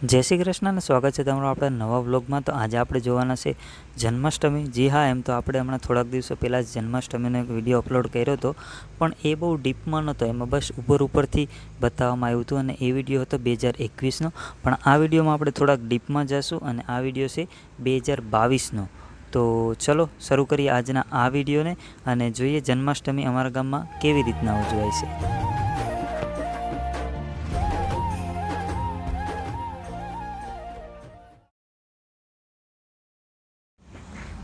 જય શ્રી કૃષ્ણ સ્વાગત છે તમારું આપણા નવા વ્લોગમાં. તો આજે આપણે જોવાના છે જન્માષ્ટમી. જી હા, એમ તો આપણે હમણાં થોડાક દિવસો પહેલાં જ જન્માષ્ટમીનો એક વીડિયો અપલોડ કર્યો હતો. પણ એ બહુ ડીપમાં નહોતો. એમાં બસ ઉપર ઉપરથી બતાવવામાં આવ્યું હતું અને એ વીડિયો હતો બે હજાર એકવીસનો પણ આ વિડીયોમાં આપણે થોડાક ડીપમાં જઈશું અને આ વીડિયો છે બે હજાર બાવીસનો તો ચલો, શરૂ કરીએ આજના આ વિડીયોને અને જોઈએ જન્માષ્ટમી અમારા ગામમાં કેવી રીતના ઉજવાય છે.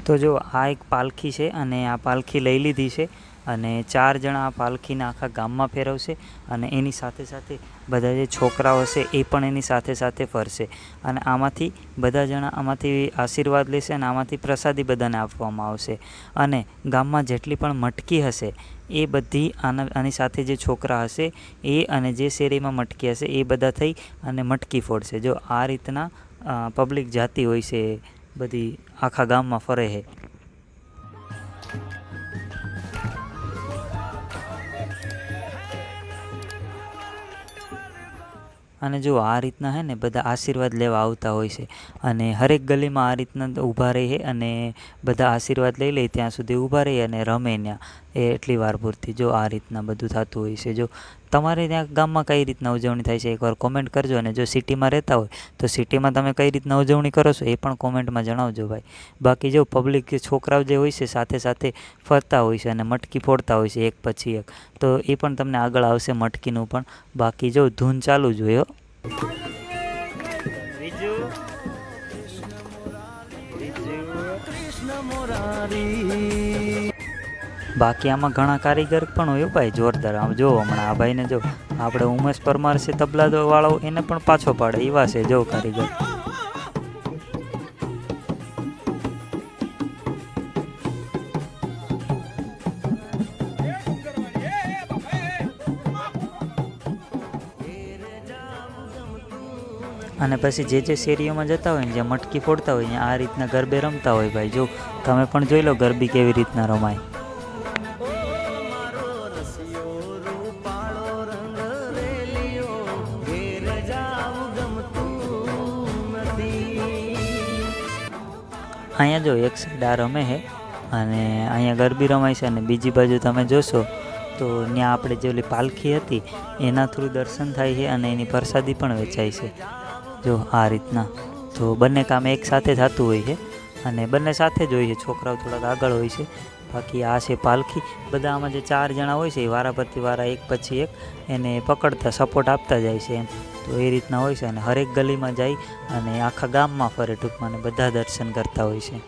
તો જો આ એક પાલખી છે અને આ પાલખી લઈ લીધી છે અને ચાર જણા આ પાલખીને આખા ગામમાં ફેરવશે અને એની સાથે સાથે બધા જે છોકરાઓ હશે એ પણ એની સાથે સાથે ફરશે અને આમાંથી બધા જણા આમાંથી આશીર્વાદ લેશે અને આમાંથી પ્રસાદી બધાને આપવામાં આવશે. અને ગામમાં જેટલી પણ મટકી હશે એ બધી આના, આની સાથે જે છોકરા હશે એ અને જે શેરીમાં મટકી હશે એ બધા થઈ અને મટકી ફોડશે. જો આ રીતના પબ્લિક જાતિ હોય છે બધી આખા ગામમાં ફરે છે. અને જો આ રીતના હે ને બધા આશીર્વાદ લેવા આવતા હોય છે અને હરેક ગલીમાં આ રીતના ઊભા રહે અને બધા આશીર્વાદ લઈ લે ત્યાં સુધી ઊભા રહી અને રમે ત્યાં. એ એટલી વાર પૂરતી જો આ રીતના બધું થતું હોય છે. જો તમારે ત્યાં ગામમાં કઈ રીતના ઉજવણી થાય છે? એકવાર કોમેન્ટ કરજો અને જો સિટીમાં રહેતા હોય તો સિટીમાં તમે કઈ રીતના ઉજવણી કરો છો એ પણ કોમેન્ટમાં જણાવજો ભાઈ. બાકી જો પબ્લિક છોકરાઓ જે હોય છે સાથે સાથે ફરતા હોય છે અને મટકી ફોડતા હોય છે એક પછી એક તો એ પણ તમને આગળ આવશે મટકીનું પણ. બાકી જો ધૂન ચાલુ જ હોય હો બાકી આમાં ઘણા કારીગર પણ હોય ભાઈ, જોરદાર. આમ જો, હમણાં આ ભાઈને જો, આપણે ઉમેશ પરમાર છે તબલા વાળો એને પણ પાછો પાડે. એવા છે જો કારીગર. અને પછી જે જે શેરીઓમાં જતા હોય ને, જ્યાં મટકી ફોડતા હોય આ રીતના ગરબે રમતા હોય ભાઈ. જો, તમે પણ જોઈ લો ગરબી કેવી રીતના રમાય. અહીંયા જો એક સાઈડ આ રમે છે અને અહીંયા ગરબી રમાય છે અને બીજી બાજુ તમે જોશો, તો ત્યાં આપણે જે ઓલી પાલખી હતી, એના થ્રુ દર્શન થાય છે અને એની પ્રસાદી પણ વેચાય છે. જો આ રીતના, તો બંને કામ એક સાથે થતું હોય છે, અને બંને સાથે જ હોય છે, છોકરાઓ થોડાક આગળ હોય છે, બાકી આ છે પાલખી. બધા આમાં જે ચાર જણા હોય છે, એ વારા પરથી વારા એક પછી એક, એને પકડતા સપોર્ટ આપતા જાય છે એમ. તો એ રીતના હોય છે અને હરેક ગલીમાં જાય અને આખા ગામમાં ફરે ટૂંકમાં અને બધા દર્શન કરતા હોય છે.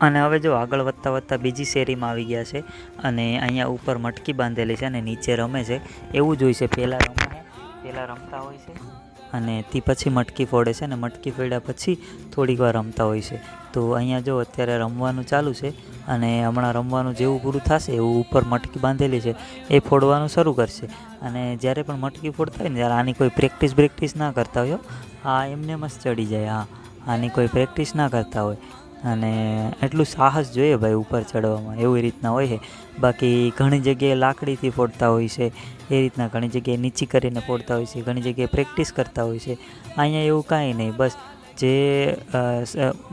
અને હવે જો આગળ વધતા વધતા બીજી શેરીમાં આવી ગયા છે અને અહીંયા ઉપર મટકી બાંધેલી છે અને નીચે રમે છે. એવું જ હોય છે. પહેલાં રમે પહેલાં રમતા હોય છે. અને તે પછી મટકી ફોડે છે અને મટકી ફોડ્યા પછી થોડીક વાર રમતા હોય છે. તો અહીંયા જો અત્યારે રમવાનું ચાલુ છે અને હમણાં રમવાનું જેવું પૂરું થશે એવું ઉપર મટકી બાંધેલી છે, એ ફોડવાનું શરૂ કરશે. અને જ્યારે પણ મટકી ફોડતા હોય ને ત્યારે આની કોઈ પ્રેક્ટિસ બ્રેક્ટિસ ના કરતા હોય આ એમને મસ્ત ચડી જાય, હા. આની કોઈ પ્રેક્ટિસ ના કરતા હોય. અને એટલું સાહસ જોઈએ ભાઈ ઉપર ચડવામાં, એવી રીતના હોય છે. બાકી ઘણી જગ્યાએ લાકડીથી ફોડતા હોય છે, એ રીતના ઘણી જગ્યાએ નીચી કરીને ફોડતા હોય છે, ઘણી જગ્યાએ પ્રેક્ટિસ કરતા હોય છે. અહીંયા એવું કાંઈ નહીં, બસ જે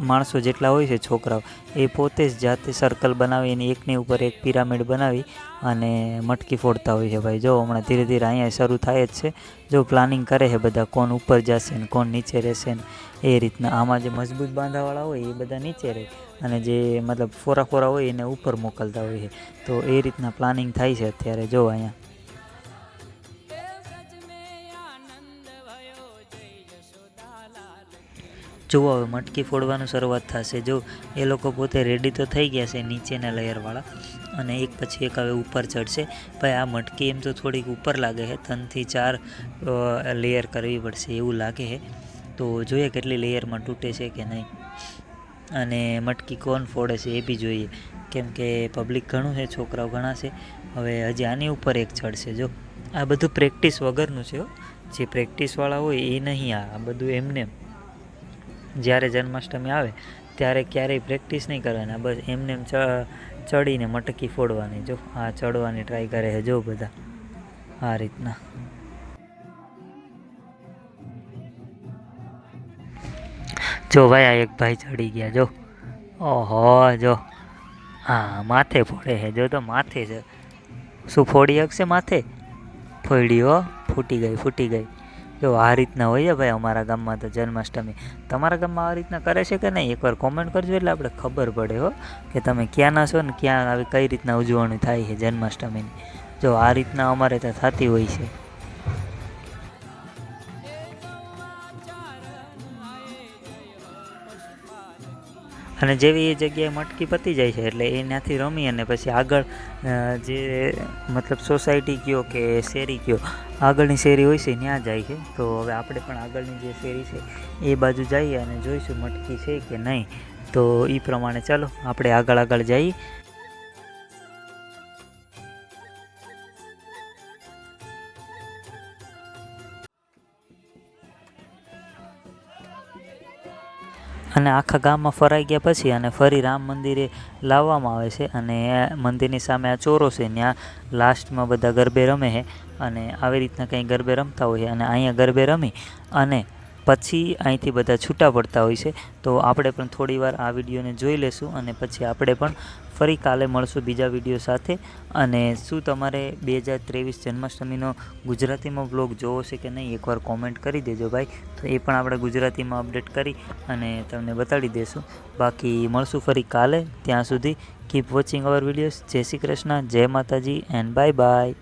માણસો જેટલા હોય છે છોકરાઓ, એ પોતે જ જાતે સર્કલ બનાવી અને એકની ઉપર એક પિરામિડ બનાવી અને મટકી ફોડતા હોય છે ભાઈ. જો હમણાં ધીરે ધીરે અહીંયા શરૂ થાય જ છે. જો પ્લાનિંગ કરે છે બધા કોણ ઉપર જશે ને કોણ નીચે રહેશે ને, એ રીતના. આમાં જે મજબૂત બાંધાવાળા હોય એ બધા નીચે રહે અને જે મતલબ ફોરા ફોરા હોય એને ઉપર મોકલતા હોય છે. તો એ રીતના પ્લાનિંગ થાય છે અત્યારે. જો અહીંયા જુઓ હવે મટકી ફોડવાનું શરૂઆત થશે. જો એ લોકો પોતે રેડી તો થઈ ગયા છે નીચેના લેયરવાળા અને એક પછી એક હવે ઉપર ચડશે. ભાઈ, આ મટકી એમ તો થોડીક ઉપર લાગે છે. ત્રણથી ચાર લેયર કરવી પડશે એવું લાગે છે. તો જોઈએ કેટલી લેયરમાં તૂટે છે કે નહીં. અને મટકી કોણ ફોડે છે એ બી જોઈએ. કેમ કે પબ્લિક ઘણું છે, છોકરાઓ ઘણા છે. હવે હજી આની ઉપર એક ચડશે. જો, આ બધું પ્રેક્ટિસ વગરનું છે જે પ્રેક્ટિસવાળા હોય એ નહીં આ બધું એમને. જ્યારે જન્માષ્ટમી આવે, ત્યારે ક્યારેય પ્રેક્ટિસ નહીં કરવાના. બસ એમને એમ ચડીને મટકી ફોડવાની. જો, હા, ચડવાની ટ્રાય કરે હે જો બધા. આ રીતના. જો ભાઈ, આ એક ભાઈ ચડી ગયા. જો. ઓહો, જો. હા, માથે ફોડે હે જો તો માથે છે. શું ફોડી શકશે માથે? ફોડી ફોડ્યો ફૂટી ગઈ ફૂટી ગઈ. જો આ રીતના હોય ભાઈ અમારા ગામમાં તો જન્માષ્ટમી, તમારા ગામમાં આ રીતના કરે છે કે નહીં? એકવાર કોમેન્ટ કરજો એટલે આપણે ખબર પડે હો કે તમે ક્યાંના છો ને ક્યાં આવી કઈ રીતના ઉજવણી થાય છે જન્માષ્ટમીની. જો આ રીતના અમારે ત્યાં થતી હોય છે. અને જેવી એ જગ્યાએ મટકી પતી જાય છે એટલે એનાથી રમી અને પછી આગળ જે મતલબ સોસાયટી કયો કે શેરી કયો આગળની શેરી હોય છે ત્યાં જાય છે. તો હવે આપણે પણ આગળની જે શેરી છે, એ બાજુ જઈએ અને જોઈશું મટકી છે કે નહીં. તો એ પ્રમાણે ચાલો, આપણે આગળ આગળ જઈએ. અને આખા ગામમાં ફરાઈ ગયા પછી અને ફરી રામ મંદિરે લાવવામાં આવે છે અને મંદિરની સામે આ ચોરો છે ત્યાં લાસ્ટમાં બધા ગરબે રમે છે અને આવી રીતના કંઈ ગરબે રમતા હોય છે અને અહીંયા ગરબે રમી અને પછી અહીંથી બધા છૂટા પડતા હોય છે. તો આપણે પણ થોડી વાર આ વિડીયોને જોઈ લેશું અને પછી આપણે પણ ફરી કાલે મળશું બીજા વીડિયો સાથે. અને શું તમારે બે હજાર ત્રેવીસ જન્માષ્ટમીનો ગુજરાતીમાં બ્લોગ જોવો છે કે નહીં, એકવાર કોમેન્ટ કરી દેજો ભાઈ. તો એ પણ આપણે ગુજરાતીમાં અપડેટ કરી અને તમને બતાડી દઈશું બાકી મળશું ફરી કાલે. ત્યાં સુધી કીપ વોચિંગ અવર વિડીયોઝ જય શ્રી કૃષ્ણ, જય માતાજી એન્ડ બાય બાય